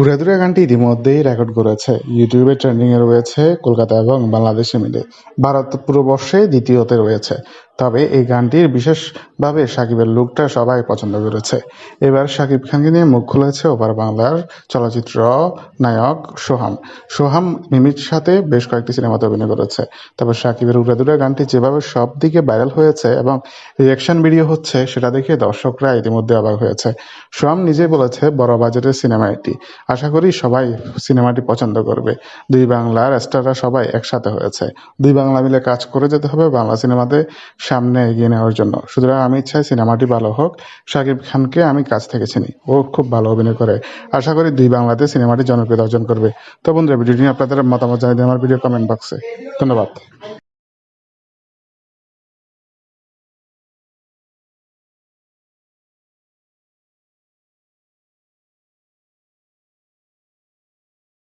উড়াদুরা গানটি ইতিমধ্যেই রেকর্ড করেছে। ইউটিউবে ট্রেন্ডিংয়ে রয়েছে কলকাতা এবং বাংলাদেশে মিলে। ভারত পূর্ববর্ষে দ্বিতীয়তে রয়েছে। তবে এই গানটির বিশেষভাবে সাকিবের লুকটা সবাই পছন্দ করেছে। এবার সাকিব খানকে নিয়ে মুখ খুলেছে ওপার বাংলার চলচ্চিত্র নায়ক সোহাম। সোহাম মিমির সাথে বেশ কয়েকটি সিনেমাতে অভিনয় করেছে। তবে সাকিবের উড়াদুরা গানটি যেভাবে সব দিকে ভাইরাল হয়েছে এবং রিয়াকশন ভিডিও হচ্ছে সেটা দেখে দর্শকরা ইতিমধ্যে অবাক হয়েছে। সোহাম নিজে বলেছে, বড় বাজেটের সিনেমা এটি। আশা করি সবাই সিনেমাটি পছন্দ করবে। দুই বাংলার স্টাররা সবাই একসাথে হয়েছে। দুই বাংলা মিলে কাজ করে যেতে হবে বাংলা সিনেমাতে। সামনে এগিয়ে নেওয়ার জন্য। সুতরাং আমি চাই সিনেমাটি ভালো হোক। শাকিব খানকে আমি কাছ থেকে চিনি। ও খুব ভালো অভিনয় করে। আশা করি দুই বাংলাতে সিনেমাটি জনপ্রিয়তা অর্জন করবে। তো বন্ধুরা, ভিডিওটি আপনাদের মতামত জানিয়ে দিন আমার ভিডিও কমেন্ট বক্সে। ধন্যবাদ।